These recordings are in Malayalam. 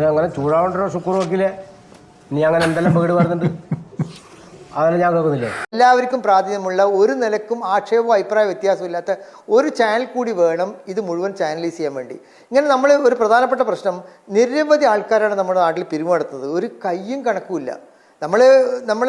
അങ്ങനെ ചൂടാവണ്ടോ ശുക്കൂർ നോക്കിയില്ലേ നീ അങ്ങനെ എന്തെല്ലാം വീട് വരുന്നുണ്ട്? അതല്ല ഞാൻ കേൾക്കുന്നില്ലേ? എല്ലാവർക്കും പ്രാതിനിധ്യമുള്ള ഒരു നിലക്കും ആക്ഷേപവും അഭിപ്രായ വ്യത്യാസവും ഇല്ലാത്ത ഒരു ചാനൽ കൂടി വേണം ഇത് മുഴുവൻ ചാനലൈസ് ചെയ്യാൻ വേണ്ടി. ഇങ്ങനെ നമ്മൾ ഒരു പ്രധാനപ്പെട്ട പ്രശ്നം നിരവധി ആൾക്കാരാണ് നമ്മുടെ നാട്ടിൽ പിരിമുടത്തുന്നത് ഒരു കയ്യും കണക്കുമില്ല. നമ്മൾ നമ്മൾ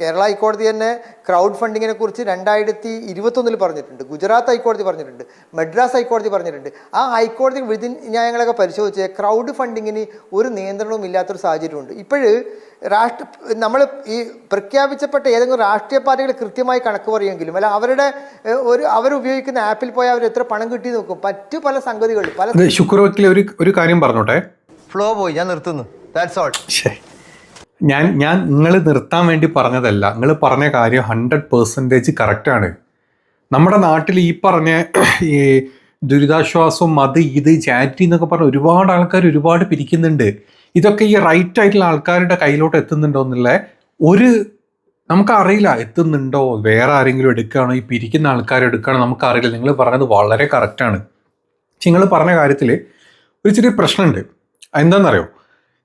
കേരള ഹൈക്കോടതി തന്നെ ക്രൗഡ് ഫണ്ടിങ്ങിനെ കുറിച്ച് രണ്ടായിരത്തി ഇരുപത്തൊന്നിൽ പറഞ്ഞിട്ടുണ്ട്. ഗുജറാത്ത് ഹൈക്കോടതി പറഞ്ഞിട്ടുണ്ട്. മദ്രാസ് ഹൈക്കോടതി പറഞ്ഞിട്ടുണ്ട്. ആ ഹൈക്കോടതി വിധി ന്യായങ്ങളൊക്കെ പരിശോധിച്ച് ക്രൗഡ് ഫണ്ടിങ്ങിന് ഒരു നിയന്ത്രണവും ഇല്ലാത്തൊരു സാഹചര്യമുണ്ട് ഇപ്പോഴ് രാഷ്ട്ര നമ്മൾ ഈ പ്രഖ്യാപിച്ചപ്പെട്ട ഏതെങ്കിലും രാഷ്ട്രീയ പാർട്ടികൾ കൃത്യമായി കണക്ക് പറയുമെങ്കിലും അല്ല അവരുടെ ഒരു അവരുപയോഗിക്കുന്ന ആപ്പിൽ പോയി അവർ എത്ര പണം കിട്ടി നോക്കും. മറ്റു പല സംഗതികൾ പല അത് ഒരു ഒരു കാര്യം പറഞ്ഞോട്ടെ? ഫ്ലോ പോയി ഞാൻ നിർത്തുന്നു. ദാറ്റ്സ് ഓൾ ശ്ശേ. ഞാൻ ഞാൻ നിങ്ങൾ നിർത്താൻ വേണ്ടി പറഞ്ഞതല്ല. നിങ്ങൾ പറഞ്ഞ കാര്യം ഹൺഡ്രഡ് പെർസെന്റേജ് കറക്റ്റാണ് നമ്മുടെ നാട്ടിൽ ഈ പറഞ്ഞ ഈ ദുരിതാശ്വാസം അത് ഇത് ചാരിറ്റി എന്നൊക്കെ പറഞ്ഞ ഒരുപാട് ആൾക്കാർ ഒരുപാട് പിരിക്കുന്നുണ്ട്. ഇതൊക്കെ ഈ റൈറ്റ് ആയിട്ടുള്ള ആൾക്കാരുടെ കയ്യിലോട്ട് എത്തുന്നുണ്ടോ എന്നുള്ള ഒരു നമുക്കറിയില്ല. എത്തുന്നുണ്ടോ? വേറെ ആരെങ്കിലും എടുക്കുകയാണോ? ഈ പിരിക്കുന്ന ആൾക്കാർ എടുക്കുകയാണോ? നമുക്കറിയില്ല. നിങ്ങൾ പറഞ്ഞത് വളരെ കറക്റ്റാണ് പക്ഷെ നിങ്ങൾ പറഞ്ഞ കാര്യത്തിൽ ഒരു ചെറിയ പ്രശ്നമുണ്ട്. എന്താണെന്നറിയോ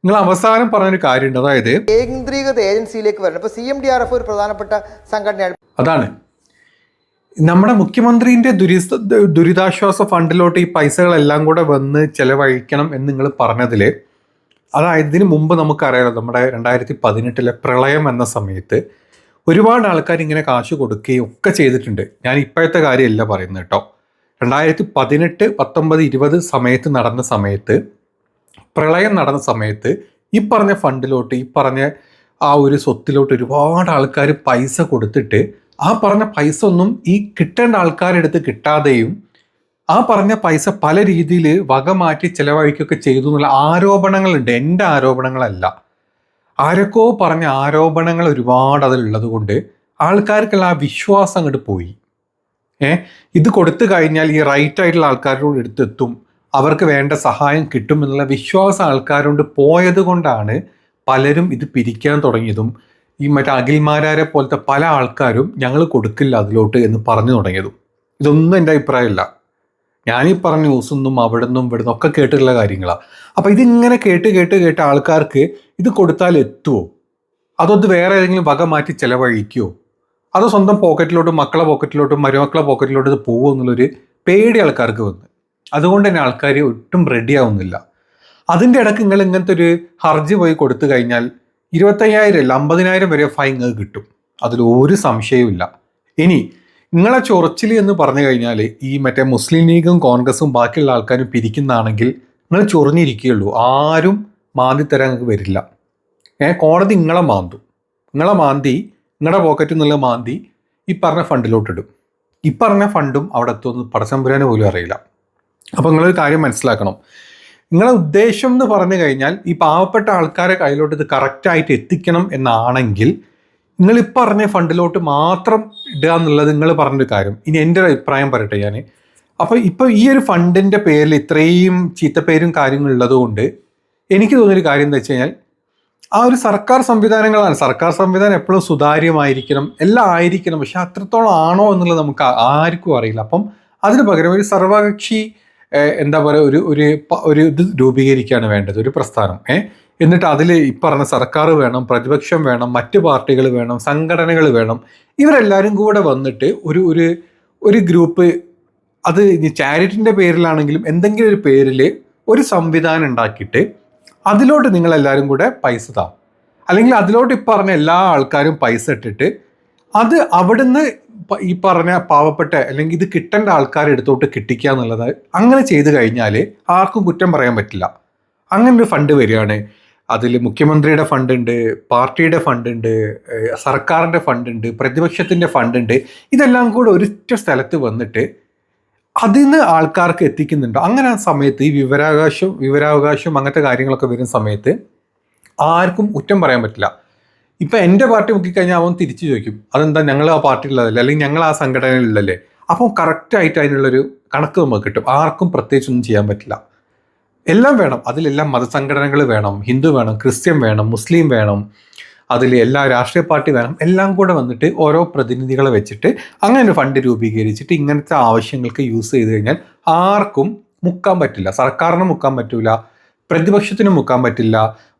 നിങ്ങൾ അവസാനം പറഞ്ഞൊരു കാര്യമുണ്ട്. അതായത് കേന്ദ്രീകൃത ഏജൻസിയിലേക്ക് വരണം. ഇപ്പൊ C M D R F ഒരു പ്രധാനപ്പെട്ട സംഘടനയാണ്. അതാണ്. നമ്മുടെ മുഖ്യമന്ത്രിന്റെ ദുരിത ദുരിതാശ്വാസ ഫണ്ടിലോട്ട് ഈ പൈസകളെല്ലാം കൂടെ വന്ന് ചെലവഴിക്കണം എന്ന് നിങ്ങൾ പറഞ്ഞതിൽ അതായത് ഇതിന് മുമ്പ് നമുക്കറിയാലോ നമ്മുടെ രണ്ടായിരത്തി പതിനെട്ടിലെ പ്രളയം എന്ന സമയത്ത് ഒരുപാട് ആൾക്കാർ ഇങ്ങനെ കാശ് കൊടുക്കുകയും ഒക്കെ ചെയ്തിട്ടുണ്ട്. ഞാൻ ഇപ്പോഴത്തെ കാര്യമല്ല പറയുന്നത് കേട്ടോ. രണ്ടായിരത്തി പതിനെട്ട് പത്തൊമ്പത് ഇരുപത് സമയത്ത് നടന്ന സമയത്ത് പ്രളയം നടന്ന സമയത്ത് ഈ പറഞ്ഞ ഫണ്ടിലോട്ട് ഈ പറഞ്ഞ ആ ഒരു സ്വത്തിലോട്ട് ഒരുപാട് ആൾക്കാർ പൈസ കൊടുത്തിട്ട് ആ പറഞ്ഞ പൈസ ഒന്നും ഈ കിട്ടേണ്ട ആൾക്കാരെടുത്ത് കിട്ടാതെയും ആ പറഞ്ഞ പൈസ പല രീതിയിൽ വക മാറ്റി ചിലവഴിക്കുകയൊക്കെ ചെയ്തു എന്നുള്ള ആരോപണങ്ങളുണ്ട്. എന്റെ ആരോപണങ്ങളല്ല. ആരൊക്കെ പറഞ്ഞ ആരോപണങ്ങൾ ഒരുപാട് അതിലുള്ളത് കൊണ്ട് ആൾക്കാർക്കുള്ള ആ വിശ്വാസം അങ്ങോട്ട് പോയി. ഏ? ഇത് കൊടുത്തു കഴിഞ്ഞാൽ ഈ റൈറ്റ് ആയിട്ടുള്ള ആൾക്കാരോട് എടുത്തെത്തും. അവർക്ക് വേണ്ട സഹായം കിട്ടും എന്നുള്ള വിശ്വാസം ആൾക്കാരോട് പോയത് കൊണ്ടാണ് പലരും ഇത് പിരിക്കാൻ തുടങ്ങിയതും ഈ മറ്റേ അഖിൽമാരാരെ പോലത്തെ പല ആൾക്കാരും ഞങ്ങൾ കൊടുക്കില്ല അതിലോട്ട് എന്ന് പറഞ്ഞു തുടങ്ങിയതും. ഇതൊന്നും എന്റെ അഭിപ്രായമില്ല. ഞാനീ പറഞ്ഞ ന്യൂസൊന്നും അവിടെ നിന്നും ഇവിടെ നിന്നും ഒക്കെ കേട്ടിട്ടുള്ള കാര്യങ്ങളാണ് അപ്പം ഇതിങ്ങനെ കേട്ട് കേട്ട് കേട്ട് ആൾക്കാർക്ക് ഇത് കൊടുത്താൽ എത്തുമോ അതൊന്ന് വേറെ ഏതെങ്കിലും വക മാറ്റി ചിലവഴിക്കുമോ അത് സ്വന്തം പോക്കറ്റിലോട്ടും മക്കളെ പോക്കറ്റിലോട്ടും മരുമക്കളെ പോക്കറ്റിലോട്ടും ഇത് പോകുമോ എന്നുള്ളൊരു പേടി ആൾക്കാർക്ക് വന്ന്. അതുകൊണ്ട് തന്നെ ആൾക്കാർ ഒട്ടും റെഡി ആവുന്നില്ല. അതിന്റെ ഇടയ്ക്ക് നിങ്ങൾ ഇങ്ങനത്തെ ഒരു ഹർജി പോയി കൊടുത്തു കഴിഞ്ഞാൽ ഇരുപത്തയ്യായിരം അല്ല അമ്പതിനായിരം വരെ ഫൈൻ നിങ്ങൾക്ക് കിട്ടും. അതിൽ ഒരു സംശയവുമില്ല ഇനി നിങ്ങളെ ചൊറച്ചിൽ എന്ന് പറഞ്ഞു കഴിഞ്ഞാൽ ഈ മറ്റേ മുസ്ലിം ലീഗും കോൺഗ്രസും ബാക്കിയുള്ള ആൾക്കാരും പിരിക്കുന്നതാണെങ്കിൽ നിങ്ങൾ ചൊറിഞ്ഞിരിക്കുകയുള്ളൂ. ആരും മാന്തി തരാൻ നിങ്ങൾക്ക് വരില്ല. ഏ കോടതി നിങ്ങളെ മാന്തും. നിങ്ങളെ മാന്തി നിങ്ങളുടെ പോക്കറ്റിൽ നിന്നുള്ള മാന്തി ഈ പറഞ്ഞ ഫണ്ടിലോട്ടിടും ഈ പറഞ്ഞ ഫണ്ടും അവിടെ എത്തുമെന്ന് പടച്ചമ്പുരാന് പോലും അറിയില്ല. അപ്പോൾ നിങ്ങളൊരു കാര്യം മനസ്സിലാക്കണം. നിങ്ങളെ ഉദ്ദേശം എന്ന് പറഞ്ഞു കഴിഞ്ഞാൽ ഈ പാവപ്പെട്ട ആൾക്കാരെ കയ്യിലോട്ട് ഇത് കറക്റ്റായിട്ട് എത്തിക്കണം എന്നാണെങ്കിൽ നിങ്ങൾ ഈ പറഞ്ഞ ഫണ്ടിലോട്ട് മാത്രം ഇടുക എന്നുള്ളത് നിങ്ങൾ പറഞ്ഞൊരു കാര്യം. ഇനി എന്റെ ഒരു അഭിപ്രായം പറയട്ടെ ഞാൻ അപ്പോൾ ഇപ്പോൾ ഈ ഒരു ഫണ്ടിന്റെ പേരിൽ ഇത്രയും ചീത്തപ്പേരും കാര്യങ്ങളും ഉള്ളതുകൊണ്ട് എനിക്ക് തോന്നിയൊരു കാര്യം എന്താ വെച്ച് കഴിഞ്ഞാൽ ആ ഒരു സർക്കാർ സംവിധാനങ്ങളാണ്. സർക്കാർ സംവിധാനം എപ്പോഴും സുതാര്യമായിരിക്കണം. എല്ലാം ആയിരിക്കണം. പക്ഷെ അത്രത്തോളം ആണോ എന്നുള്ളത് നമുക്ക് ആർക്കും അറിയില്ല. അപ്പം അതിന് പകരം ഒരു സർവകക്ഷി എന്താ പറയുക ഒരു ഒരു ഒരു ഇത് രൂപീകരിക്കുകയാണ് വേണ്ടത് ഒരു പ്രസ്ഥാനം. ഏ? എന്നിട്ട് അതിൽ ഈ പറഞ്ഞ സർക്കാർ വേണം പ്രതിപക്ഷം വേണം മറ്റ് പാർട്ടികൾ വേണം സംഘടനകൾ വേണം ഇവരെല്ലാവരും കൂടെ വന്നിട്ട് ഒരു ഒരു ഒരു ഗ്രൂപ്പ് അത് ചാരിറ്റിന്റെ പേരിലാണെങ്കിലും എന്തെങ്കിലും ഒരു പേരിൽ ഒരു സംവിധാനം ഉണ്ടാക്കിയിട്ട് അതിലോട്ട് നിങ്ങളെല്ലാവരും കൂടെ പൈസ താ. അല്ലെങ്കിൽ അതിലോട്ട് ഇപ്പറഞ്ഞ എല്ലാ ആൾക്കാരും പൈസ ഇട്ടിട്ട് അത് അവിടുന്ന് ഈ പറഞ്ഞ പാവപ്പെട്ട അല്ലെങ്കിൽ ഇത് കിട്ടേണ്ട ആൾക്കാരെ എടുത്തോട്ട് കിട്ടിക്കുക എന്നുള്ളത് അങ്ങനെ ചെയ്തു കഴിഞ്ഞാൽ ആർക്കും കുറ്റം പറയാൻ പറ്റില്ല. അങ്ങനെ ഒരു ഫണ്ട് വരികയാണ്. അതിൽ മുഖ്യമന്ത്രിയുടെ ഫണ്ട് ഉണ്ട് പാർട്ടിയുടെ ഫണ്ട് ഉണ്ട് സർക്കാരിന്റെ ഫണ്ട് ഉണ്ട് പ്രതിപക്ഷത്തിന്റെ ഫണ്ട് ഉണ്ട് ഇതെല്ലാം കൂടെ ഒരൊറ്റ സ്ഥലത്ത് വന്നിട്ട് അതിൽ നിന്ന് ആൾക്കാർക്ക് എത്തിക്കുന്നുണ്ട്? അങ്ങനെ ആ സമയത്ത് ഈ വിവരാവകാശം വിവരാവകാശം അങ്ങനത്തെ കാര്യങ്ങളൊക്കെ വരുന്ന സമയത്ത് ആർക്കും കുറ്റം പറയാൻ പറ്റില്ല. ഇപ്പൊ എന്റെ പാർട്ടി മുക്കിക്കഴിഞ്ഞാൽ അവൻ തിരിച്ചു ചോദിക്കും. അതെന്താ ഞങ്ങൾ ആ പാർട്ടിയിലുള്ളതല്ലേ? അല്ലെങ്കിൽ ഞങ്ങൾ ആ സംഘടനയിലുള്ളല്ലേ അപ്പോൾ കറക്റ്റായിട്ട് അതിനുള്ളൊരു കണക്ക് നമുക്ക് കിട്ടും. ആർക്കും പ്രത്യേകിച്ചൊന്നും ചെയ്യാൻ പറ്റില്ല. എല്ലാം വേണം. അതിലെല്ലാം മതസംഘടനകൾ വേണം. ഹിന്ദു വേണം ക്രിസ്ത്യൻ വേണം മുസ്ലിം വേണം. അതിൽ എല്ലാ രാഷ്ട്രീയ പാർട്ടി വേണം. എല്ലാം കൂടെ വന്നിട്ട് ഓരോ പ്രതിനിധികളെ വെച്ചിട്ട് അങ്ങനെ ഒരു ഫണ്ട് രൂപീകരിച്ചിട്ട് ഇങ്ങനത്തെ ആവശ്യങ്ങൾക്ക് യൂസ് ചെയ്ത് കഴിഞ്ഞാൽ ആർക്കും മുക്കാൻ പറ്റില്ല. സർക്കാരിന് മുക്കാൻ പറ്റൂല. പ്രതിപക്ഷത്തിന് മുക്കാൻ പറ്റില്ല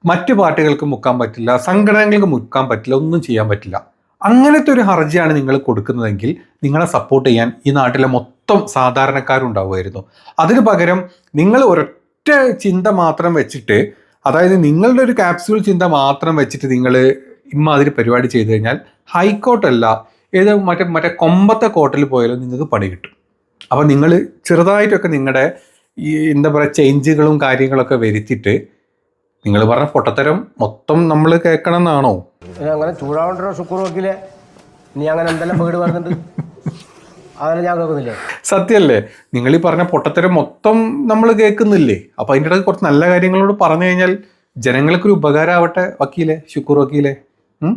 മറ്റു പാർട്ടികൾക്ക് മുക്കാൻ പറ്റില്ല സംഘടനകൾക്ക് മുക്കാൻ പറ്റില്ല ഒന്നും ചെയ്യാൻ പറ്റില്ല. അങ്ങനത്തെ ഒരു ഹർജിയാണ് നിങ്ങൾ കൊടുക്കുന്നതെങ്കിൽ നിങ്ങളെ സപ്പോർട്ട് ചെയ്യാൻ ഈ നാട്ടിലെ മൊത്തം സാധാരണക്കാരുണ്ടാവുമായിരുന്നു. അതിന് പകരം നിങ്ങൾ ഒരൊറ്റ ചിന്ത മാത്രം വെച്ചിട്ട് അതായത് നിങ്ങളുടെ ഒരു ക്യാപ്സ്യൂൾ ചിന്ത മാത്രം വെച്ചിട്ട് നിങ്ങൾ ഇമ്മാതിരി പരിപാടി ചെയ്തു കഴിഞ്ഞാൽ ഹൈക്കോർട്ടല്ല ഏത് മറ്റേ മറ്റേ കൊമ്പത്തെ കോർട്ടിൽ പോയാലും നിങ്ങൾക്ക് പണി കിട്ടും. അപ്പോൾ നിങ്ങൾ ചെറുതായിട്ടൊക്കെ നിങ്ങളുടെ ഈ എന്താ പറയുക ചേഞ്ചുകളും കാര്യങ്ങളൊക്കെ വരുത്തിയിട്ട് നിങ്ങൾ പറഞ്ഞ പൊട്ടത്തരം മൊത്തം നമ്മൾ കേൾക്കണം എന്നാണോ അങ്ങനെ ചൂടാവണ്ടോ? ശുക്കൂർ വക്കീലെ നീ അങ്ങനെ എന്തെല്ലാം വീട് പറഞ്ഞിട്ട് അതെല്ലാം ഞാൻ കേൾക്കുന്നില്ലേ? സത്യമല്ലേ? നിങ്ങൾ ഈ പറഞ്ഞ പൊട്ടത്തരം മൊത്തം നമ്മൾ കേൾക്കുന്നില്ലേ? അപ്പൊ അതിന്റെ ഇടയ്ക്ക് കുറച്ച് നല്ല കാര്യങ്ങളോട് പറഞ്ഞു കഴിഞ്ഞാൽ ജനങ്ങൾക്കൊരു ഉപകാരമാവട്ടെ വക്കീലെ ശുക്കൂർ വക്കീലെ. ഉം?